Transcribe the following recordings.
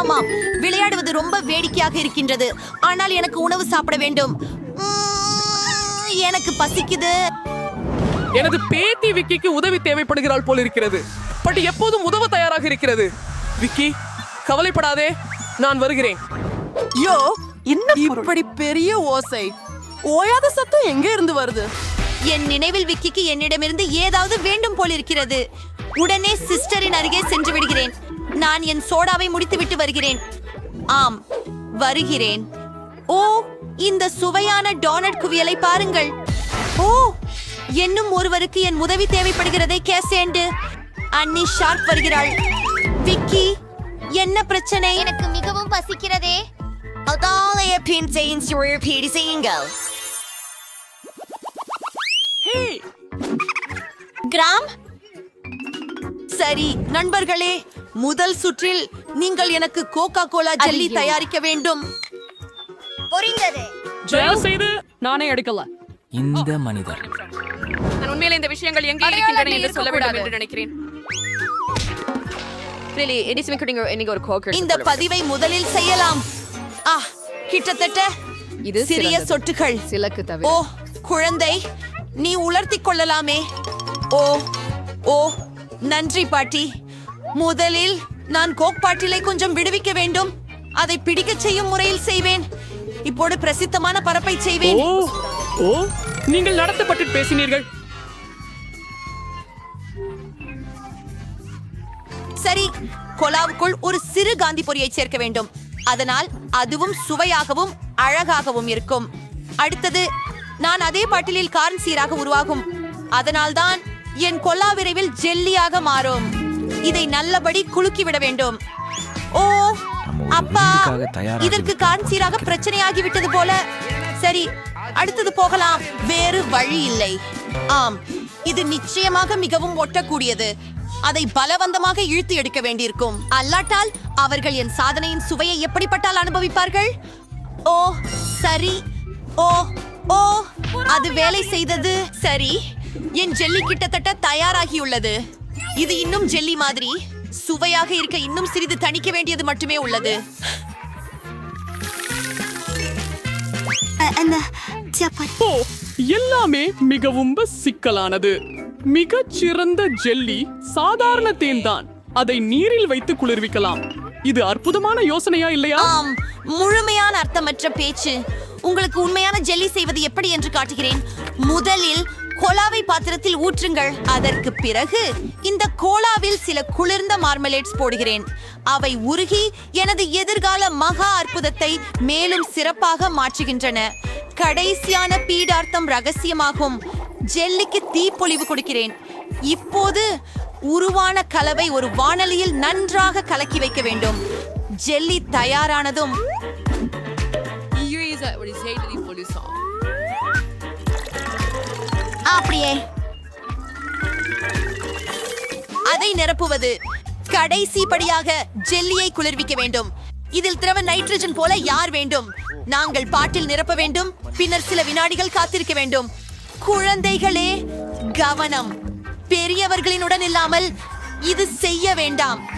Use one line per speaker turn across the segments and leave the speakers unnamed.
ஆமாம் விளையாடுவது ரொம்ப வேடிக்கையாக இருக்கின்றது. ஆனால் எனக்கு உணவு சாப்பிட வேண்டும். எனக்கு பசிக்குது.
எனது பேத்தி விக்கிக்கு உதவி தேவைப்படுகிறாள் போல் இருக்கிறது. பட் எப்போதும் உதவ தயாராக இருக்கிறது. விக்கி கவலைப்படாதே. நான் வருகிறேன்.
யோ என்ன இப்படி பெரிய ஓசை. ஓயாத சத்தம் எங்க இருந்து வருது?
என் நினைவில் விக்கிக்கு என்னிடமிருந்து ஏதாவது வேண்டும் போல் இருக்கிறது. உடனே சிஸ்டரின் அருகே சென்று விடுகிறேன். நான் என் சோடாவை முடித்துவிட்டு வருகிறேன். ஆம் வருகிறேன். ஓ இந்த சுவையான டோனட் குவியலை பாருங்கள். ஓ இன்னும் ஒருவருக்கு என் உதவி தேவைப்படுகிறதை கேசேண்டு. அன்னி ஷார்ப் வருகிறாள். விக்கி என்ன பிரச்சனை?
எனக்கு மிகவும் பசிக்கிறதே.
அதாலய பின் செய்யுங்கள். கிராம்? சரி நண்பர்களே முதல் சுற்றில் நீங்கள் எனக்கு கோகா கோலா ஜெல்லி தயாரிக்க வேண்டும்.
புரிந்தது.
தயவு செய்து நானே எடுக்கல.
இந்த மனிதர்.
நான் உண்மையில இந்த விஷயங்கள் எங்கே இருக்கின்றன என்று சொல்ல வேண்டும் என்று நினைக்கிறேன்.
இந்த பதிவை முதலில் செய்யலாம். ஆ கிட்டத்தட்ட
இது
சிறிய. சொட்டுகள்.
சிலக்கு தவிர.
ஓ குழந்தை நீ உலர்த்தி கொள்ளலாமே. ஓ ஓ நன்றி பாட்டி. முதலில் நான் கோக் பாட்டிலை கொஞ்சம் விடுவிக்க வேண்டும். அதை பிடிக்கச் செய்யும் முறையில் செய்வேன். இப்போது பிரசித்தமான பரப்பை செய்வேன்.
ஓ ஓ நீங்கள் நடத்தப்பட்டு பேசினீர்கள்.
சரி கொலாவுக்குள் ஒரு சிறு காந்தி பொரியை சேர்க்க வேண்டும். அதனால் அதுவும் சுவையாகவும் அழகாகவும் இருக்கும். அடுத்தது நான் அதே பாட்டிலில் கார்ன் சீராக உருவாகும். அதனால்தான் என் கொல்லா விரைவில் ஜெல்லியாக மாறும். இதை நல்லபடி குலுக்கி விட வேண்டும். ஓ அப்பா இதற்கு கார்ன் சீராக பிரச்சனையாகி விட்டது போல. சரி அடுத்தது போகலாம். வேறு வழி இல்லை. ஆம் இது நிச்சயமாக மிகவும் ஒட்டக்கூடியது. அதை பலவந்தமாக இழுத்து எடுக்க வேண்டியிருக்கும். அல்லாட்டால் அவர்கள் என் சாதனையின் சுவையை எப்படிப்பட்டால் அனுபவிப்பார்கள்? ஓ சரி. ஓ ஓ அது வேலை செய்தது. சரி என் ஜெல்லி கிட்டத்தட்ட தயாராகியுள்ளது. இது இன்னும் ஜெல்லி மாதிரி. சுவையாக இருக்க இன்னும் சிறிது தணிக்க வேண்டியது மட்டுமே உள்ளது.
எல்லாமே மிகவும் சிக்கலானது. மிகச் சிறந்த ஜெல்லி சாதாரண தேன்தான். அதை நீரில் வைத்து குளிர்விக்கலாம். இது அற்புதமான யோசனையா இல்லையா?
ஆம் முழுமையான அர்த்தமற்ற பேச்சு. உங்களுக்கு உண்மையான ஜெல்லி செய்வது எப்படி என்று காட்டுகிறேன். முதலில் கோலாவை பாத்திரத்தில் ஊற்றுங்கள். அதற்கு பிறகு இந்த கோலாவில் சில குளிர்ந்த மார்மலேட்ஸ் போடுகிறேன். அவை உருகி எனது எதிர்கால மகா அற்புதத்தை மேலும் சிறப்பாக மாற்றுகின்றன. கடைசியான பீடார்த்தம் ரகசியமாகும். ஜெல்லிக்கு தீப்பொழிவு கொடுக்கிறேன். இப்போது உருவான கலவை ஒரு வானலியில் நன்றாக கலக்கி வைக்க வேண்டும். ஜெல்லி தயாரானதும் அப்படியே. அதை நிரப்புவது கடைசி படியாக ஜெல்லியை குளிர்விக்க வேண்டும். இதில் திரவ நைட்ரஜன் போல யார் வேண்டும்? நாங்கள் பாட்டில் நிரப்ப வேண்டும் பின்னர் சில வினாடிகள் காத்திருக்க வேண்டும். குழந்தைகளே கவனம். பெரியவர்களினுடன் இல்லாமல் இது செய்ய வேண்டாம்.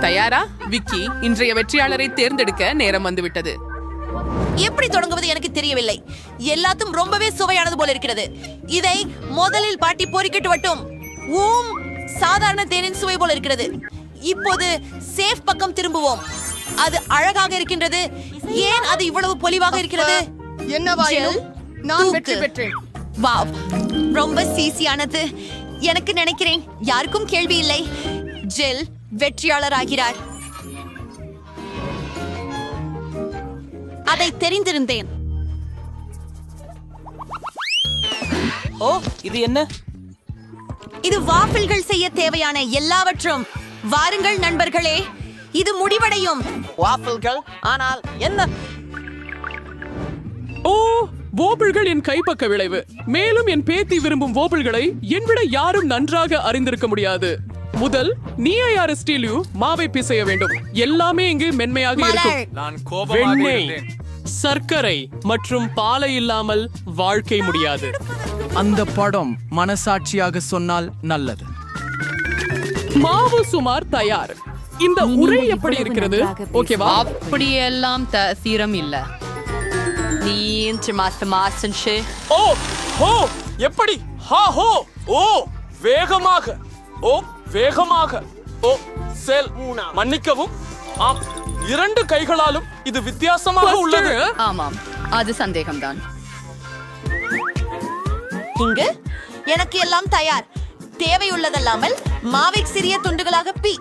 தயாரா? விக்கி இன்றைய வெற்றியாளரை தேர்ந்தெடுக்க நேரம் வந்துவிட்டது.
எப்படி தொடங்குவது எனக்கு தெரியவில்லை. எல்லாத்தும் ரொம்பவே சுவையானது போல இருக்கிறது. இதை முதலில் பாட்டி பொறிக்கிட்டு வட்டும் ஊம் சாதாரண தேனின் சுவை போல இருக்கிறது. இப்போது சேஃப் பக்கம் திரும்புவோம். அது அழகாக இருக்கின்றது. ஏன் அது இவ்வளவு பொலிவாக இருக்கிறது?
என்னவாயினும்
ஜெல்,
நான். வெற்றி பெற்றேன்.
வாவ் ரொம்ப சீசியானது. எனக்கு நினைக்கிறேன் யாருக்கும் கேள்வி இல்லை. ஜெல் வெற்றியாளர் ஆகிறார். அதை தெரிந்திருந்தேன்.
ஓ இது என்ன?
இது வாஃபிள்கள் செய்ய தேவையான எல்லாவற்றும். வாருங்கள் நண்பர்களே இது முடிவடையும்.
வாஃபிள்கள்? ஆனால் என்ன?
ஓ வோபிள்கள் என் கைப்பக்க விளைவு. மேலும் என் பேத்தி விரும்பும் வோபிள்களை என்விட யாரும் நன்றாக அறிந்திருக்க முடியாது. முதல் நீயார் ஸ்டீலியூ மாவை பிசைய வேண்டும். எல்லாமே இங்கு மென்மையாக இருக்கும்.
நான் கோபமாக
வெண்ணெய்
இருந்தேன்.
சர்க்கரை மற்றும் பாலை இல்லாமல் வாழ்க்கை முடியாது.
அந்த படம் மனசாட்சியாக சொன்னால் நல்லது.
மாவு சுமார் தயார். இந்த உரை எப்படி இருக்கிறது? ஓகேவா?
அப்படியெல்லாம் தீரம் இல்ல.
நீ
ஓ ஹோ எப்படி? ஹா ஹோ ஓ வேகமாக. ஓ வேகமாக. ஓ செல். மன்னிக்கவும். ஆம் இரண்டு கைகளாலும் இது வித்தியாசமாக உள்ளது.
ஆமாம் அது சந்தேகம்தான்.
இங்கு? எனக்கு எல்லாம் தயார். தேவையுள்ளதல்லாமல் மாவை சிறிய துண்டுகளாக பி.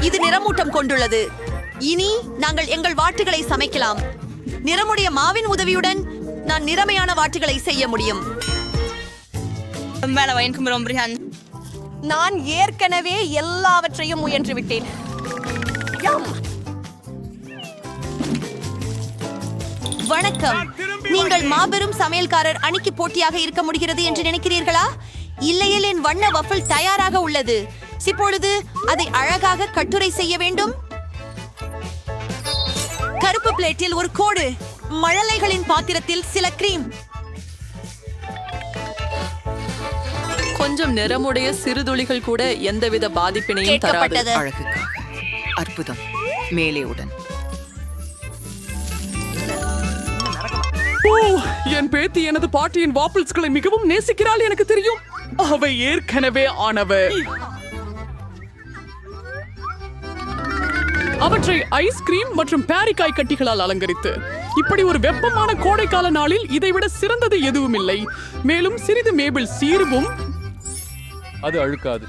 இது நிறமூட்டம் கொண்டுள்ளது. இனி நாங்கள் எங்கள் வாட்டுகளை சமைக்கலாம். நிறமுடைய மாவின் உதவியுடன் நான் நிறமையான வாட்டுகளை செய்ய முடியும். நான் ஏற்கனவே எல்லாவற்றையும் முயன்று விட்டேன். வணக்கம். நீங்கள் மாபெரும் சமையல்காரர் அணிக்கு போட்டியாக இருக்க முடிகிறது என்று நினைக்கிறீர்களா? இல்லையில் என் வண்ண வஃபிள் தயாராக உள்ளது. இப்பொழுது அதை அழகாக கட்டுரை செய்ய வேண்டும். கருப்பு பிளேட்டில் ஒரு கோடு. மழலைகளின் பாத்திரத்தில் சில கிரீம்
கொஞ்சம் நிறமுடைய சிறுதுளிகள் கூட எந்தவித பாதிப்பினையும் தராது.
கேட்கப்பட்டது.
அற்புதம். மேலே உடன்.
ஓ என் பேத்தி எனது பாட்டியின் வாப்பிள்ஸ்களை மிகவும் நேசிக்கிறாள் எனக்கு தெரியும். அவை ஏற்கனவே ஆனவர் அவற்றை ஐஸ்கிரீம் மற்றும் பேரிக்காய் கட்டிகளால் அலங்கரித்து. இப்படி ஒரு வெப்பமான கோடைக்கால நாளில் இதைவிட சிறந்தது எதுவும் இல்லை மேலும் சிறிது மேபிள் சீர்வும் அது அழுக்காது.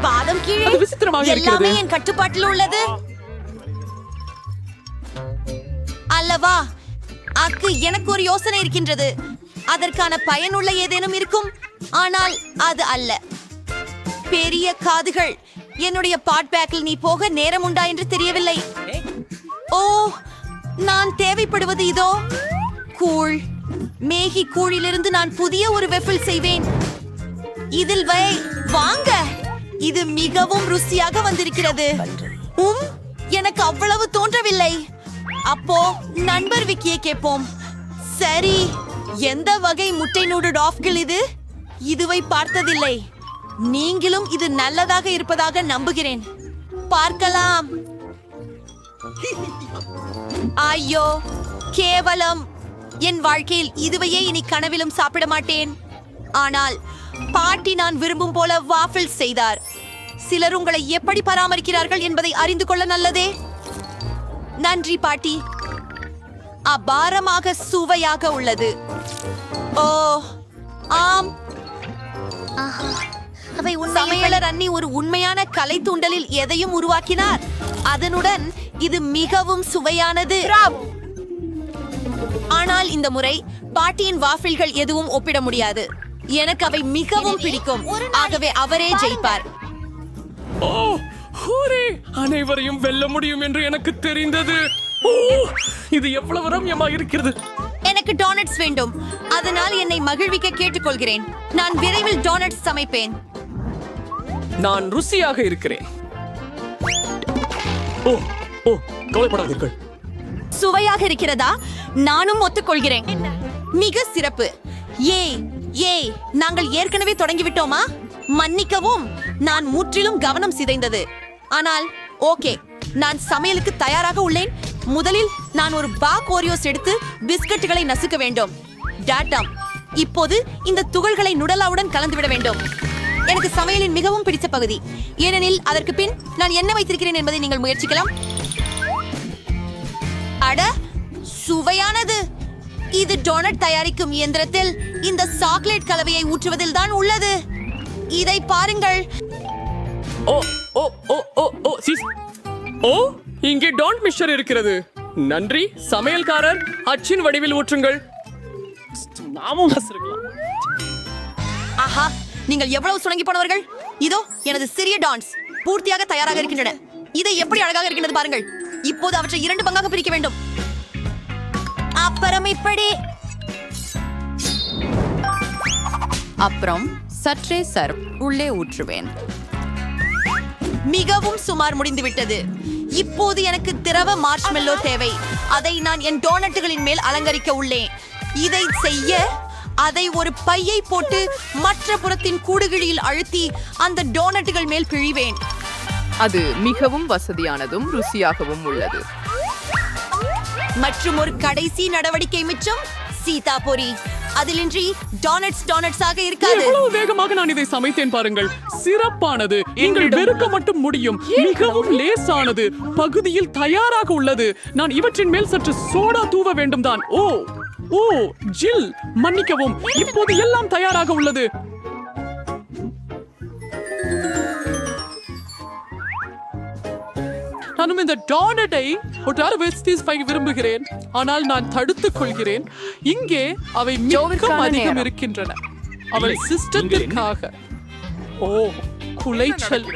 பாதம் கீழே
விசித்திரமாக.
எல்லாமே என் கட்டுப்பாட்டில் உள்ளது. அல்லவா? அக்கு எனக்கு ஒரு யோசனை இருக்கின்றது. அதற்கான பயனுள்ள ஏதேனும் இருக்கும்? ஆனால் அது அல்ல. பெரிய காதுகள். என்னுடைய பாட் பேக்கில் நீ போக நேரம் உண்டா என்று தெரியவில்லை. ஓ நான் தேவைப்படுவது இதோ. கூழ். மேகி கூழிலிருந்து நான் புதிய ஒரு வெஃபில் செய்வேன். இதில் வை வாங்க. இது மிகவும் ருசியாக வந்திருக்கிறது. உம் எனக்கு அவ்வளவு தோன்றவில்லை. அப்போ நண்பர் விக்கியை கேட்போம். சரி எந்த வகை முட்டை நூடு டாஃப்கள் இது? இதுவை பார்த்ததில்லை. நீங்களும் இது நல்லதாக இருப்பதாக நம்புகிறேன். பார்க்கலாம். ஐயோ கேவலம். என் வாழ்க்கையில் இதுவையே இனி கனவிலும் சாப்பிட மாட்டேன். ஆனால் பாட்டி நான் விரும்பும் போல வாஃபிள் செய்தார். சிலர் உங்களை எப்படி பராமரிக்கிறார்கள் என்பதை அறிந்து கொள்ள நல்லதே. நன்றி பாட்டி. அபாரமாக சுவையாக உள்ளது. ஓ ஆம்.
அவை
சமையலர் அண்ணி ஒரு உண்மையான கலை தூண்டலில் எதையும் உருவாக்கினார். அதனுடன் இது மிகவும் சுவையானது. ஆனால் இந்த முறை பாட்டியின் வாஃபில்கள் எதுவும் ஒப்பிட முடியாது. எனக்கு அவை மிகவும் பிடிக்கும். ஆகவே அவரே ஜெயிப்பார்.
ஓ ஹூரே அனைவரையும் வெல்ல முடியும் என்று எனக்கு தெரிந்தது. ஓ இது எவ்வளவு ரம்யமாக இருக்கிறது.
எனக்கு டோனட்ஸ் வேண்டும். அதனால் என்னை மகிழ்விக்க கேட்டுக்கொள்கிறேன். நான் விரைவில் டோனட்ஸ் சமைப்பேன்.
நான் ருசியாக இருக்கிறேன். ஓ ஓ கவலைப்படாதீர்கள்.
சுவையாக இருக்கிறதா? நானும் ஒத்துக்கொள்கிறேன். மிக சிறப்பு. ஏய் ஏய் நாங்கள் ஏற்கனவே தொடங்கிவிட்டோமா? மன்னிக்கவும் நான் முற்றிலும் கவனம் சிதைந்தது. ஆனால் ஓகே நான் சமையலுக்கு தயாராக உள்ளேன். முதலில் நான் ஒரு பாக் ஓரியோஸ் எடுத்து பிஸ்கட்டுகளை நசுக்க வேண்டும். டாட்டாம் இப்போது இந்த துகள்களை நுடலாவுடன் கலந்துவிட வேண்டும். எனக்கு சமையலின் மிகவும் பிடித்த பகுதி. ஏனெனில் அதற்கு பின் நான் என்ன வைத்திருக்கிறேன் என்பதை நீங்கள் முயற்சிக்கலாம். அட சுவையானது! இது டோனட் தயாரிக்கும் இயந்திரத்தில் இந்த சாக்லேட் கலவையை ஊற்றுவதில் தான் உள்ளது. இதை பாருங்கள்.
ஓ ஓ ஓ ஓ ஓ சிஸ். ஓ இங்கே டோன்ட் மிக்சர் இருக்கிறது. நன்றி சமையல்காரர் அச்சின் வடிவில் ஊற்றுங்கள். நாமும்
ஆஹா நீங்கள் எவ்வளவு சுணங்கி போனவர்கள்? இதோ எனது சிறிய டான்ஸ் பூர்த்தியாக தயாராக இருக்கின்றன. இதை எப்படி அழகாக இருக்கின்றது பாருங்கள். இப்போது அவற்றை இரண்டு பங்காக பிரிக்க வேண்டும். அப்புறம் இப்படி.
அப்புறம் சற்றே சர்ப் உள்ளே ஊற்றுவேன்.
மிகவும் சுமார் முடிந்துவிட்டது. இப்போது எனக்கு திரவ மார்ஷ்மெல்லோ தேவை. அதை நான் என் டோனட்டுகளின் மேல் அலங்கரிக்க உள்ளேன். இதை செய்ய அதை ஒரு பையை போட்டு மற்ற புறத்தின் கூடுகிழியில் அழுத்தி அந்த டோனட்டுகள் மேல் பிழிவேன்
அது மிகவும் வசதியானதும் ருசியாகவும் உள்ளது.
மற்றும் ஒரு கடைசி நடவடிக்கை மிச்சம் சீதா பொரி அதிலின்றி டோனட்ஸ் டோனட்ஸாக இருக்காது.
எவ்வளவு வேகமாக நான் இதை சமைத்தேன் பாருங்கள். சிறப்பானது. நீங்கள் வெறுக்க மட்டும் முடியும். மிகவும் லேசானது. பகுதியில் தயாராக உள்ளது. நான் இவற்றின் மேல் சற்று சோடா தூவ வேண்டும் தான் ஓ ஓ ஜில். மன்னிக்கவும். இப்போது எல்லாம் தயாராக உள்ளது. நானும் இந்த டானட்டை ஒட்டாறு வெஸ்டீஸ் பை விரும்புகிறேன். ஆனால் நான் தடுத்துக் கொள்கிறேன். இங்கே அவை மிகவும் அதிகம். இருக்கின்றன. அவள் சிஸ்டத்திற்காக. ஓ குலைச்சல்.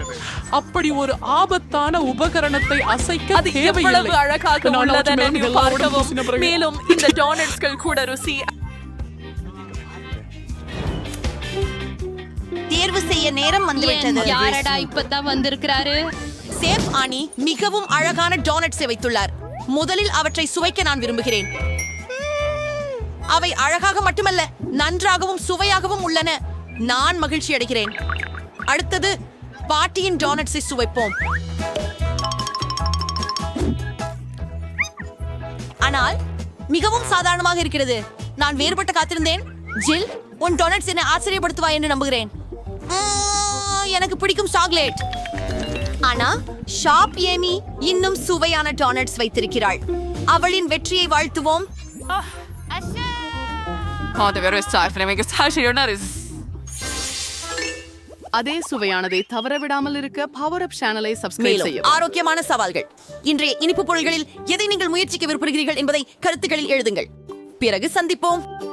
அப்படி ஒரு ஆபத்தான உபகரணத்தை அசைக்க
அது எவ்வளவு அழகாக
நான்
உள்ளது
அவற்றை மேலும்
நினைவு
எல்லாரோடும்
பார்க்கவும். மேலும் இந்த டோனட்ஸ்கள் கூட ருசி
தேர்வு செய்ய நேரம் வந்துவிட்டது.
யாரடா இப்பதான் வந்திருக்கிறாரு?
சேஃப் ஆனி மிகவும் அழகான டோனட்ஸை வைத்துள்ளார். முதலில் அவற்றை சுவைக்க நான் விரும்புகிறேன். அவை அழகாக மட்டுமல்ல நன்றாகவும் சுவையாகவும் உள்ளன. நான் மகிழ்ச்சி அடைகிறேன். அடுத்தது பாட்டியின் டோனட்ஸை சுவைப்போம். ஆனால் மிகவும் சாதாரணமாக இருக்கிறது. நான் வேறுபட்ட காத்திருந்தேன். ஜில் உன் டோனட்ஸ் என்னை ஆச்சரியப்படுத்துவா என்று நம்புகிறேன். எனக்கு பிடிக்கும் சாக்லேட். ஆனா ஷாப் ஏமி இன்னும் சுவையான டோனட்ஸ் வைத்திருக்கிறாள். அவளின் வெற்றியை வாழ்த்துவோம்.
அதே சுவையானதை தவற விடாமல் இருக்க பவர் அப் சேனலை சப்ஸ்கிரைப் செய்யவும்.
ஆரோக்கியமான சவால்கள். இன்றைய இனிப்பு பொருள்களில் எதை நீங்கள் முயற்சிக்க விரும்புகிறீர்கள் என்பதை கருத்துக்களில் எழுதுங்கள். பிறகு சந்திப்போம்.